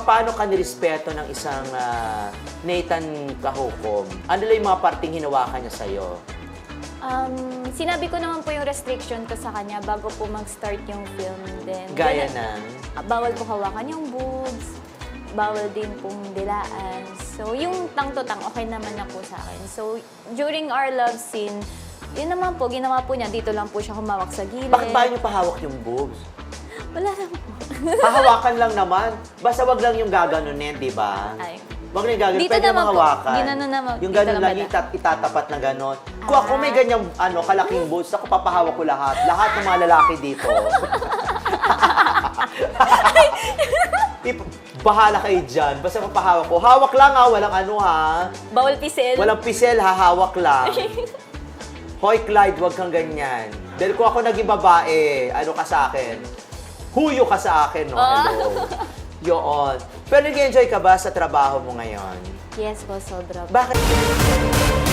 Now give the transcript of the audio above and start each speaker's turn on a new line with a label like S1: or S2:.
S1: paano ka nirespeto ng isang ah, Nathan Kahukom? Ano lang yung mga parting hinawakan niya sa'yo?
S2: Um, sinabi ko naman po yung restriction ko sa kanya bago po mag-start yung film. Then,
S1: Gaya
S2: ganun-
S1: ng...
S2: Ah, bawal po hawakan yung boobs, bawal din pong dilaan. So, yung tang-to-tang, okay naman na po sa akin. So, during our love scene, yun naman po, ginawa po niya, dito lang po siya humawak sa gilid.
S1: Bakit ba niyo pahawak yung boobs?
S2: Wala lang po.
S1: Hahawakan lang naman. Basta wag lang yung gaganunin, di ba?
S2: Ay.
S1: Wag lang yung gaganon.
S2: Dito
S1: Pwede
S2: naman po.
S1: hawakan.
S2: Ginano naman.
S1: Yung
S2: Dito
S1: ganon
S2: naman
S1: lang,
S2: na.
S1: itat, itatapat na ganon. Kung ako may
S2: Ah.
S1: ganyang ano, kalaking boobs, ako papahawak ko lahat. Lahat ng mga lalaki dito. Ip- bahala kayo dyan. Basta papahawak ko. Hawak lang ha, walang ano ha.
S2: Bawal pisel.
S1: Walang pisel ha, hawak lang. Hoy Clyde, wag kang ganyan. Dahil kung ako naging babae, ano ka sa akin? Huyo ka sa akin, no?
S2: Ah.
S1: Hello. Yun. Pero nag-enjoy ka ba sa trabaho mo ngayon?
S2: Yes po, sobra.
S1: Bakit?